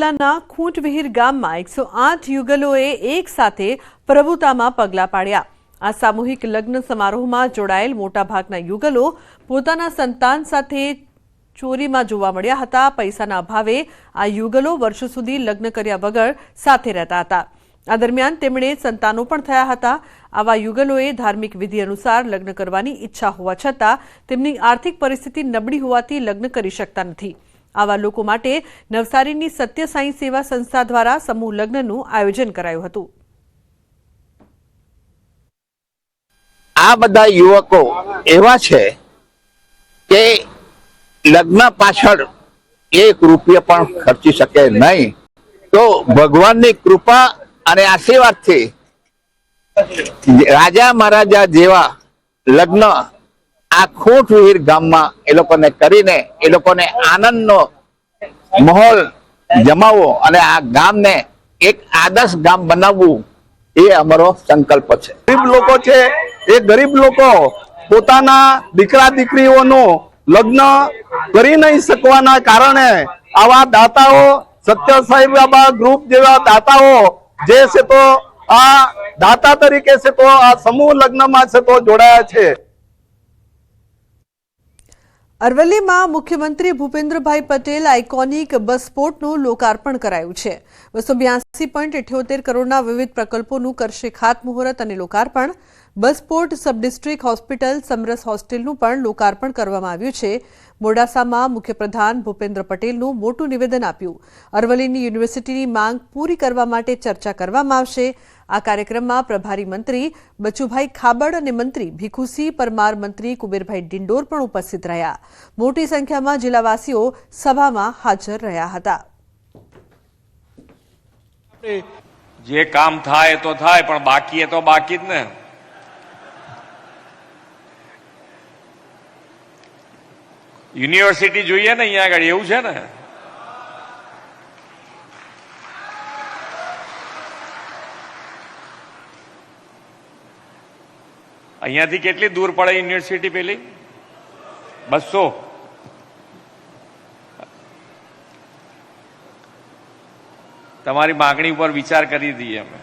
જિલ્લાના ખૂંટવિહીર ગામમાં એકસો આઠ યુગલોએ એક સાથે પ્રભુતામાં પગલાં પાડ્યા. આ સામૂહિક લગ્ન સમારોહમાં જોડાયેલ મોટાભાગના યુગલો પોતાના સંતાન સાથે ચોરીમાં જોવા મળ્યા હતા. પૈસાના અભાવે આ યુગલો વર્ષો સુધી લગ્ન કર્યા વગર સાથે રહેતા હતા. આ દરમિયાન તેમણે સંતાનો પણ થયા હતા. આવા યુગલોએ ધાર્મિક વિધિ અનુસાર લગ્ન કરવાની ઈચ્છા હોવા છતાં તેમની આર્થિક પરિસ્થિતિ નબળી હોવાથી લગ્ન કરી શકતા નથી. આવા લોકો માટે નવસારીની સત્ય સાંઈ સેવા સંસ્થા દ્વારા સમૂહ લગ્નનું આયોજન કરાયું હતું. આ બધા યુવકો એવા છે કે લગ્ન પાછળ એક રૂપિયા પણ ખર્ચી શકે નહીં. તો ભગવાનની કૃપા અને આશીર્વાદથી રાજા મહારાજા જેવા લગ્ન આ વિહીર ગામમાં એ લોકોને કરીને, એ લોકોને આનંદનો માહોલ જમાવવો અને આ ગામને એક આદર્શ ગામ બનાવવું એ અમારો સંકલ્પ છે. ગરીબ લોકો છે, એ ગરીબ લોકો પોતાના દીકરા દીકરીઓનું લગ્ન કરી નહીં શકવાના કારણે આવા દાતાઓ, સત્ય સાહેબ બાબા ગ્રુપ જેવા દાતાઓ જે છે તો આ દાતા તરીકે છે તો આ સમૂહ લગ્નમાં છે તો જોડાયા છે. અરવલ્લીમાં મુખ્યમંત્રી ભૂપેન્દ્રભાઈ પટેલ આઇકોનિક બસ સ્પોર્ટનું લોકાર્પણ કરાયું છે. બસો બ્યાસી પોઈન્ટ અઠ્યોતેર કરોડના વિવિધ પ્રકલ્પોનું કરશે ખાતમુહૂર્ત અને લોકાર્પણ. Bus port sub district hospital Samras હોસ્ટેલનું પણ લોકાર્પણ કરવામાં આવ્યું છે. મોડાસામાં મુખ્યપ્રધાન ભૂપેન્દ્ર પટેલનું મોટું નિવેદન આપ્યું. અરવલ્લીની યુનિવર્સિટીની માંગ પૂરી કરવા માટે ચર્ચા કરવામાં આવશે. આ કાર્યક્રમમાં પ્રભારી મંત્રી બચુભાઈ ખાબડ અને મંત્રી ભીખુસિંહ પરમાર મંત્રી કુબેરભાઈ ડિંડોર પણ ઉપસ્થિત રહ્યા. મોટી સંખ્યામાં જિલ્લાવાસીઓ સભામાં હાજર રહ્યા હતા. જે કામ થાય તો થાય, પણ બાકી તો બાકી જ ને. યુનિવર્સિટી જોઈએ ને અહીંયા આગળ, એવું છે ને? અહીંયાથી કેટલી દૂર પડે યુનિવર્સિટી પેલી? બસો. તમારી માગણી ઉપર વિચાર કરી દઈએ અમે.